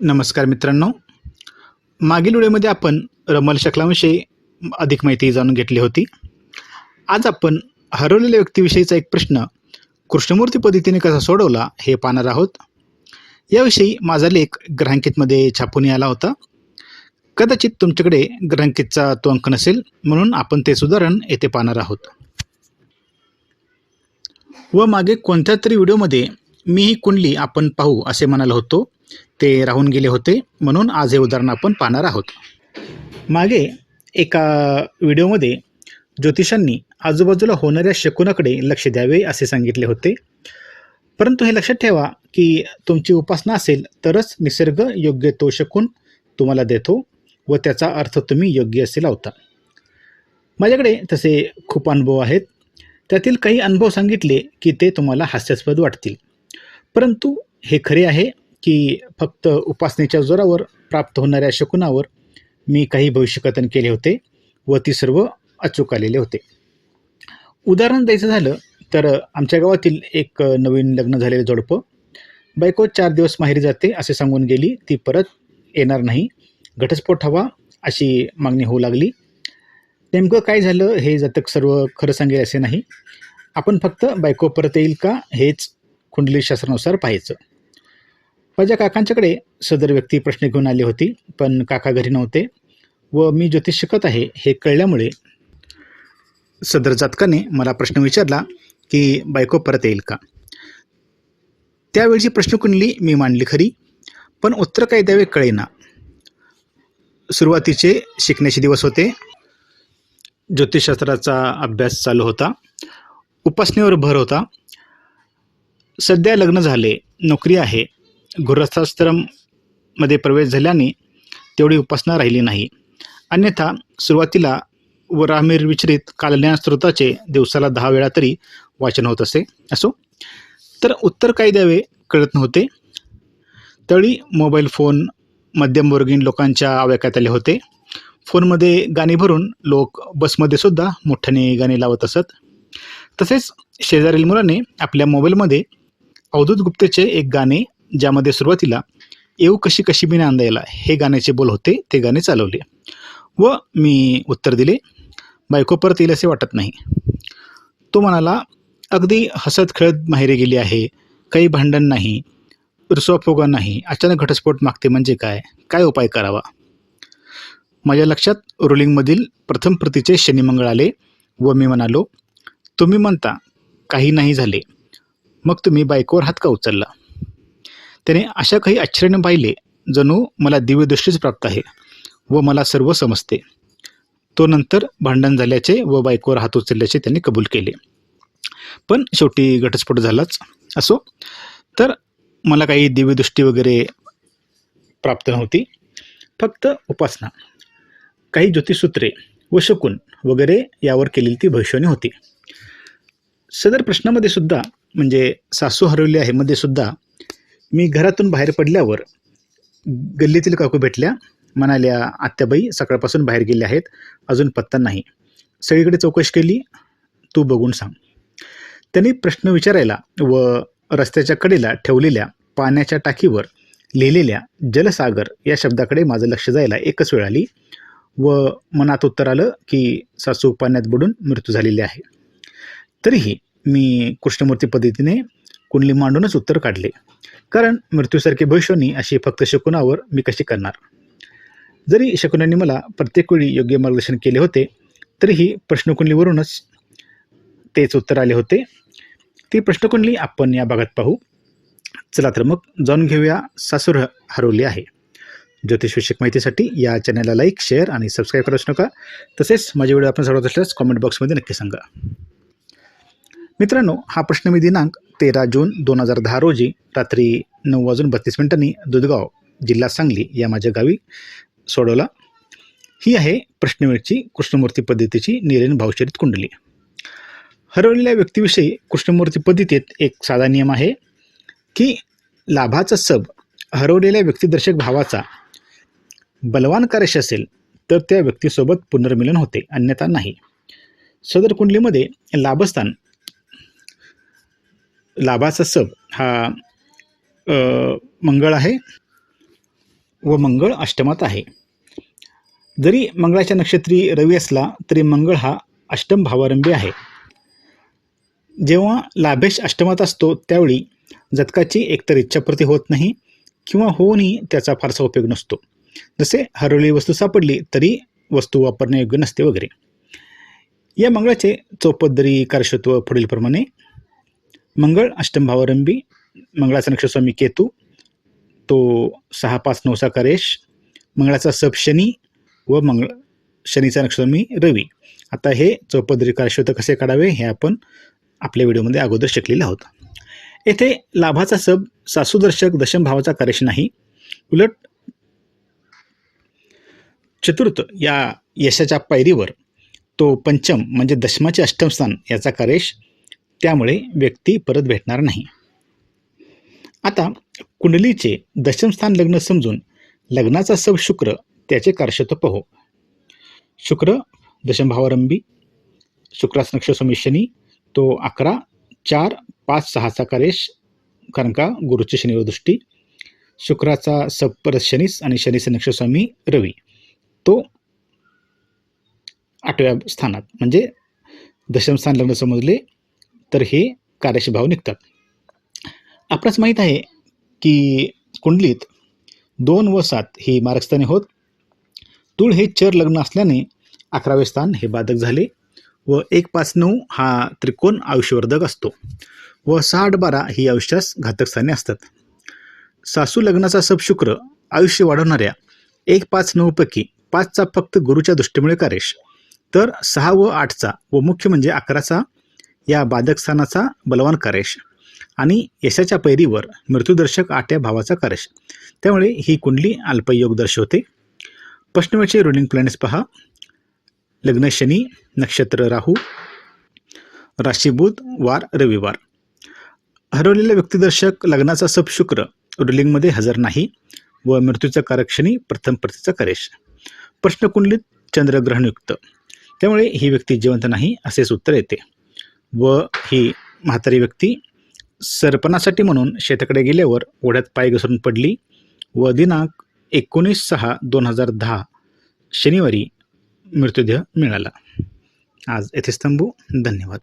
नमस्कार मित्रांनो. मागील वेळेमध्ये आपण रमल शकलाविषयी अधिक माहिती जाणून घेतली होती. आज आपण हरवलेल्या व्यक्तीविषयीचा एक प्रश्न कृष्णमूर्ती पद्धतीने कसा सोडवला हे पाहणार आहोत. याविषयी माझा लेख ग्रहांकितमध्ये छापून आला होता. कदाचित तुमच्याकडे ग्रहांकितचा तो अंक नसेल म्हणून आपण ते सुधारण येथे पाहणार आहोत. व मागे कोणत्या तरी व्हिडिओमध्ये मी ही कुंडली आपण पाहू असे म्हणालो होतो. ते राहून गेले होते म्हणून आज हे उदाहरण आपण पाहणार आहोत. मागे एका व्हिडिओमध्ये ज्योतिषांनी आजूबाजूला होणाऱ्या शकुनाकडे लक्ष द्यावे असे सांगितले होते. परंतु हे लक्षात ठेवा की तुमची उपासना असेल तरच निसर्ग योग्य तो शकून तुम्हाला देतो व त्याचा अर्थ तुम्ही योग्य असे लावता. माझ्याकडे तसे खूप अनुभव आहेत. त्यातील काही अनुभव सांगितले की ते तुम्हाला हास्यास्पद वाटतील. परंतु हे खरे आहे की फक्त उपासनेच्या जोरावर प्राप्त होणाऱ्या शकुनावर मी काही भविष्यकथन केले होते व ती सर्व अचूक आलेले होते. उदाहरण द्यायचं झालं तर आमच्या गावातील एक नवीन लग्न झालेलं जोडपं बायको चार दिवस माहेरी जाते असे सांगून गेली ती परत येणार नाही घटस्फोट हवा अशी मागणी होऊ लागली. नेमकं काय झालं हे जातक सर्व खरं सांगेल असे नाही. आपण फक्त बायको परत येईल का हेच कुंडलीशास्त्रानुसार पाहायचं. माझ्या काकांच्याकडे सदर व्यक्ती प्रश्न घेऊन आली होती पण काका घरी नव्हते व मी ज्योतिष शिकत आहे हे कळल्यामुळे सदर जातकाने मला प्रश्न विचारला की बायको परत येईल का? त्यावेळची प्रश्नकुंडली मी मांडली खरी पण उत्तर काय द्यावे कळेना. सुरुवातीचे शिकण्याचे दिवस होते. ज्योतिषशास्त्राचा अभ्यास चालू होता. उपासनेवर भर होता. सध्या लग्न झाले नोकरी आहे. गृहस्थाश्रममध्ये प्रवेश झाल्याने तेवढी उपासना राहिली नाही. अन्यथा सुरुवातीला व रामीर विचरित कालज्ञान स्रोताचे दिवसाला दहा वेळा तरी वाचन होत असे. असो. तर उत्तर काय द्यावे कळत नव्हते. तळी मोबाईल फोन मध्यमवर्गीय लोकांच्या आवाक्यात आले होते. फोनमध्ये गाणी भरून लोक बसमध्ये सुद्धा मोठ्याने गाणी लावत असत. तसेच शेजारील मुलाने आपल्या मोबाईलमध्ये अवधूत गुप्तेचे एक गाणे ज्यामध्ये सुरुवातीला येऊ कशी कशी मी नांदायला हे गाण्याचे बोल होते ते गाणे चालवले. व मी उत्तर दिले बायको परत येईल असे वाटत नाही. तो म्हणाला अगदी हसत खेळत माहेरी गेली आहे काही भांडण नाही रुसवाफोगा नाही अचानक घटस्फोट मागते म्हणजे काय काय उपाय करावा? माझ्या लक्षात रुलिंगमधील प्रथम प्रतीचे शनिमंगळ आले व मी म्हणालो तुम्ही म्हणता काही नाही झाले. मग तुम्ही बायकोवर हात का उचलला? त्याने अशा काही आश्चर्याने पाहिले जणू मला दिव्यदृष्टीच प्राप्त आहे व मला सर्व समजते. तो नंतर भांडण झाल्याचे व बायकोवर हात उचलल्याचे त्यांनी कबूल केले. पण शेवटी घटस्फोट झालाच असो. तर मला काही दिव्यदृष्टी वगैरे प्राप्त नव्हती. फक्त उपासना काही ज्योतिषसूत्रे व शकुन वगैरे यावर केलेली ती भविष्यवाणी होती. सदर प्रश्नामध्ये सुद्धा म्हणजे सासू हरवली आहे मध्ये सुद्धा मी घरातून बाहेर पडल्यावर गल्लीतील काकू भेटल्या म्हणाल्या आत्याबाई सकाळपासून बाहेर गेले आहेत अजून पत्ता नाही. सगळीकडे चौकशी केली तू बघून सांग. त्यांनी प्रश्न विचारायला व रस्त्याच्या कडेला ठेवलेल्या पाण्याच्या टाकीवर लिहिलेल्या जलसागर या शब्दाकडे माझं लक्ष जायला एकच वेळ आली व मनात उत्तर आलं की सासू पाण्यात बुडून मृत्यू झालेली आहे. तरीही मी कृष्णमूर्ती पद्धतीने कुंडली मांडूनच उत्तर काढले. कारण मृत्यूसारखी भविष्यवाणी अशी फक्त शकुनावर मी कशी करणार? जरी शकुनांनी मला प्रत्येक वेळी योग्य मार्गदर्शन केले होते तरीही प्रश्नकुंडलीवरूनच तेच उत्तर आले होते. ती प्रश्नकुंडली आपण या भागात पाहू. चला तर मग जाणून घेऊया सासूर हरवली आहे. ज्योतिषविषयक माहितीसाठी या चॅनलला लाईक शेअर आणि सबस्क्राईब करूच नका. तसेच माझे व्हिडिओ आपण सर्वात असल्यास कॉमेंट बॉक्समध्ये नक्की सांगा. मित्रांनो हा प्रश्न मी दिनांक तेरा जून दोन हजार दहा रोजी रात्री नऊ वाजून बत्तीस मिनिटांनी दुधगाव जिल्हा सांगली या माझ्या गावी सोडवला. ही आहे प्रश्नवेळची कृष्णमूर्ती पद्धतीची निरेन भावचरित कुंडली. हरवलेल्या व्यक्तीविषयी कृष्णमूर्ती पद्धतीत एक साधा नियम आहे की लाभाचा सब हरवलेल्या व्यक्तिदर्शक भावाचा बलवान कार्यश असेल तर त्या व्यक्तीसोबत पुनर्मिलन होते अन्यथा नाही. सदर कुंडलीमध्ये लाभस्थान लाभाचा सब हा मंगळ आहे व मंगळ अष्टमात आहे. जरी मंगळाच्या नक्षत्री रवी असला तरी मंगळ हा अष्टम भावारंभी आहे. जेव्हा लाभेश अष्टमात असतो त्यावेळी जतकाची एकतर इच्छापूर्ती होत नाही किंवा होऊनही त्याचा फारसा उपयोग नसतो. जसे हरवलेली वस्तू सापडली तरी वस्तू वापरण्यायोग्य नसते वगैरे. या मंगळाचे चौपदरी कार्यक्षत्व पुढीलप्रमाणे मंगळ अष्टम भावारंभी मंगळाचा नक्षस्वामी केतू तो सहा पाच नवसा करेश मंगळाचा सब शनी व मंगळ शनीचा नक्षस्वामी रवी. आता हे चौपदरी कार्यक्षेत्र कसे काढावे हे आपण आपल्या व्हिडिओमध्ये अगोदर शिकलेलं आहोत. येथे लाभाचा सब सासूदर्शक दशम भावाचा करेश नाही. उलट चतुर्थ या यशाच्या पायरीवर तो पंचम म्हणजे दशमाचे अष्टमस्थान याचा करेश त्यामुळे व्यक्ती परत भेटणार नाही. आता कुंडलीचे दशमस्थान लग्न समजून लग्नाचा सब शुक्र त्याचे कारशत्व पहो शुक्र दशमभावारंभी शुक्रास नक्षस्वामी शनी तो अकरा चार पाच सहाचा कार्यश कारण का गुरुची शनिवर दृष्टी. शुक्राचा परत शनीस आणि शनीचे नक्षस्वामी रवी. तो आठव्या स्थानात म्हणजे दशमस्थान लग्न समजले तर हे कार्यशी भाव निघतात. आपणास माहीत आहे की कुंडलीत दोन व सात ही मार्गस्थाने होत. तुळ हे चर लग्न असल्याने अकरावे स्थान हे बाधक झाले व एक पाच नऊ हा त्रिकोण आयुष्यवर्धक असतो व सहा आठ बारा ही आयुष्यास घातक स्थाने असतात. सासू लग्नाचा सब शुक्र आयुष्य वाढवणाऱ्या एक पाच नऊ पैकी पाचचा फक्त गुरुच्या दृष्टीमुळे कार्यश. तर सहा व आठचा व मुख्य म्हणजे अकराचा या बाधकस्थानाचा बलवान करेश आणि यशाच्या पैरीवर मृत्यूदर्शक आठ्या भावाचा करेश. त्यामुळे ही कुंडली अल्पयोग दर्शवते. पश्चिमेचे रुलिंग प्लॅनेट्स पहा. लग्न शनी नक्षत्र राहू. राशीबुध वार रविवार. हरवलेल्या व्यक्तिदर्शक लग्नाचा सब शुक्र रुलिंगमध्ये हजर नाही व मृत्यूचा कारक्षणी प्रथम प्रतीचा करेश. प्रश्नकुंडलीत चंद्रग्रहणयुक्त त्यामुळे ही व्यक्ती जिवंत नाही असेच उत्तर येते. व ही म्हातारी व्यक्ती सरपणासाठी म्हणून शेताकडे गेल्यावर ओढ्यात पाय घसरून पडली व दिनांक एकोणीस सहा दोन हजार दहा शनिवारी मृतदेह मिळाला. आज येथेच थांबू धन्यवाद.